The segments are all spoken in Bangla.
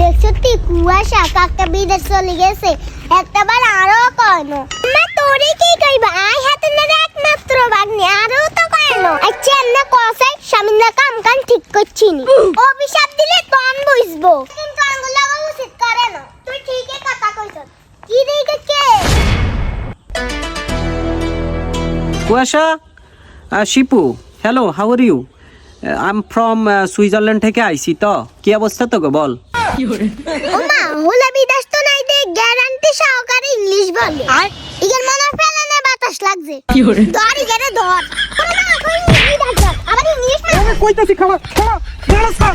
দেখছ তুই কুয়াশা কাকটা বিদেশ চলে গেছে। একটা বার আরও কয়নো মা তোরে কি কইবা? আই হাতে না একমাত্র বাগনি আরও তো কয়নো আচ্ছা না কসাই স্বামীনা কাম কান ঠিক করছিনি অভিশাপ দিলে তন বুঝব। কিন্তু আঙ্গুল লাগা উচিত করে না? তুই ঠিকই কথা কইছ। কি দেখে কে? কুয়াশা Shipu hello how are you I am from Switzerland থেকে আইছি তো। কি অবস্থা তোকে বল? ওমা হুলা তো নাই দে গ্যারান্টি সহকারে ইংলিশ বলে। ইগের মনে হয় ফেলানে বাতাস লাগছে। ধর ইগেরে। আবার ইংলিশ না। কইতাছি খাড়া খাড়া খাড়া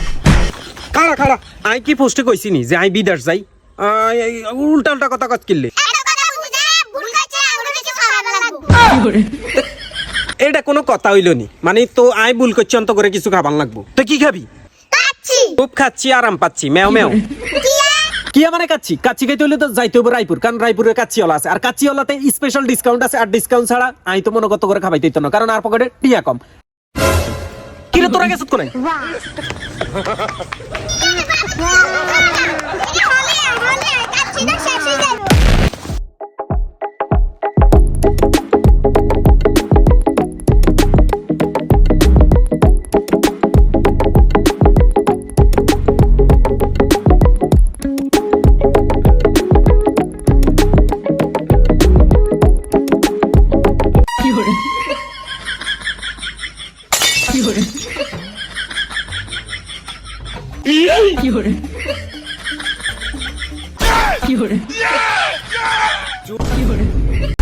খাড়া খাড়া আই কি পোস্টে কইছি নি যে আই যাই? উল্টা উল্টা কথা কত কিনলে এটা কথা বুঝে ভুল কাছে ওরে কিছু খারাপ লাগবো। এটা কোনো কথা হইল নি। মানে তো আই ভুল করছি অন্ত করে কিছু খাবার লাগবো। তো কি খাবি? খুব খাচ্ছি, আরাম পাচ্ছি। মেও মেও। কি মানে কাচ্ছি? কাচ্ছি খাইতে হলে তো যাইতে হবে রায়পুর, কারণ রায়পুরে কাচ্চিওয়ালা আছে। আর কাচ্চিওয়ালাতে স্পেশাল ডিসকাউন্ট আছে, আর ডিসকাউন্ট ছাড়া আমি তো মনে কত করে খাবাইতে হইতো না, কারণ আর পকেটে টিয়া কম। কিরে, তোরা গেছত কোনাই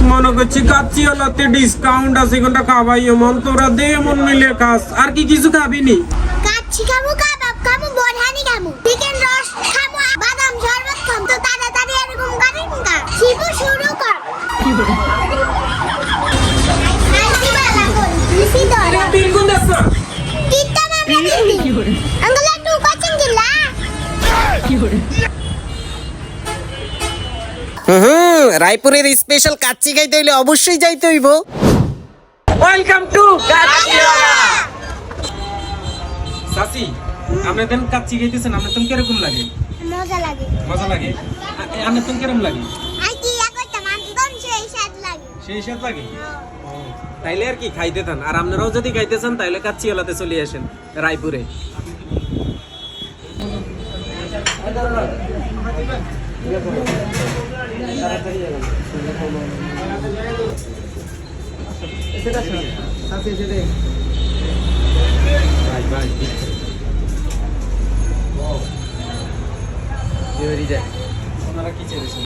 মনে করছি কাচ্চিওয়ালাতে ডিসকাউন্ট আছে কোনটা খাবাই মন তোরা দে মন মিলে খাস। আর কি কিছু খাবি নি কাচ্ছি খাব কাবাব খাব বরহানি খাব। চিকেন রস খাব বাদাম শরবত খাব। তো তাড়াতাড়ি এরকম করেন না শিবু শুরু কর। আঙ্গুলা হুম রায়পুরের স্পেশাল কাচ্চি খাইতে হইলে অবশ্যই যাইতে হইব। ওয়েলকাম টু সাসি আপনি দেন কাচ্চি খাইতেছেন আপনার তুমি কীরকম লাগে? মজা লাগে। মজা লাগে? আপনার তুমি কীরকম লাগে? আই কি একটা মানদন সেই স্বাদ লাগে। সেই সাথ লাগে? তাইলে আর কি খাইতে থান। আর আপনারাও যদি খাইতে চান তাইলে কাচ্চিওয়ালাতে চলে আসেন রায়পুরে। ভাই ভাই ওনারা কি চেয়েছেন